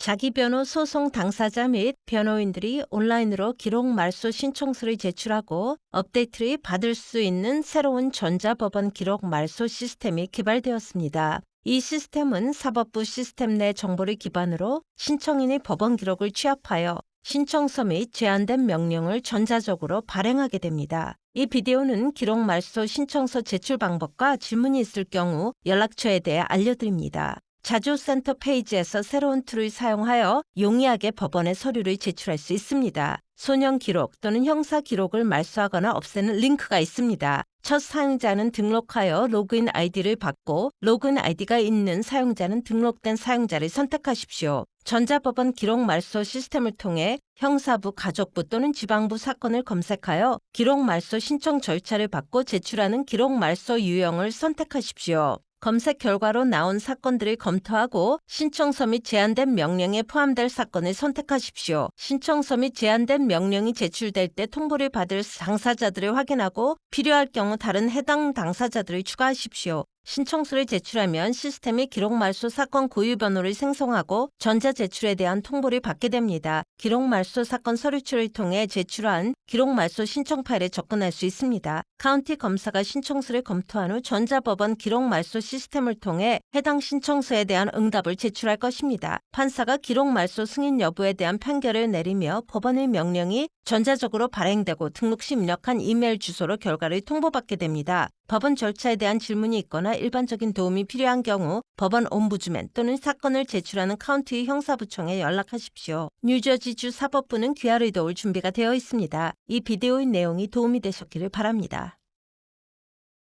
자기 변호 소송 당사자 및 변호인들이 온라인으로 기록 말소 신청서를 제출하고 업데이트를 받을 수 있는 새로운 전자법원 기록 말소 시스템이 개발되었습니다. 이 시스템은 사법부 시스템 내 정보를 기반으로 신청인의 법원 기록을 취합하여 신청서 및 제한된 명령을 전자적으로 발행하게 됩니다. 이 비디오는 기록 말소 신청서 제출 방법과 질문이 있을 경우 연락처에 대해 알려드립니다. 자조센터 페이지에서 새로운 툴을 사용하여 용이하게 법원에 서류를 제출할 수 있습니다. 소년 기록 또는 형사 기록을 말소하거나 없애는 링크가 있습니다. 첫 사용자는 등록하여 로그인 아이디를 받고 로그인 아이디가 있는 사용자는 등록된 사용자를 선택하십시오. 전자법원 기록 말소 시스템을 통해 형사부, 가족부 또는 지방부 사건을 검색하여 기록 말소 신청 절차를 받고 제출하는 기록 말소 유형을 선택하십시오. 검색 결과로 나온 사건들을 검토하고 신청서 및 제한된 명령에 포함될 사건을 선택하십시오. 신청서 및 제한된 명령이 제출될 때 통보를 받을 당사자들을 확인하고 필요할 경우 다른 해당 당사자들을 추가하십시오. 신청서를 제출하면 시스템이 기록 말소 사건 고유 번호를 생성하고 전자 제출에 대한 통보를 받게 됩니다. 기록 말소 사건 서류출을 통해 제출한 기록 말소 신청 파일에 접근할 수 있습니다. 카운티 검사가 신청서를 검토한 후 전자법원 기록 말소 시스템을 통해 해당 신청서에 대한 응답을 제출할 것입니다. 판사가 기록 말소 승인 여부에 대한 판결을 내리며 법원의 명령이 전자적으로 발행되고 등록 시 입력한 이메일 주소로 결과를 통보받게 됩니다. 법원 절차에 대한 질문이 있거나 일반적인 도움이 필요한 경우 법원 옴부즈맨 또는 사건을 제출하는 카운티 형사부청에 연락하십시오. 뉴저지주 사법부는 귀하를 도울 준비가 되어 있습니다. 이 비디오의 내용이 도움이 되셨기를 바랍니다.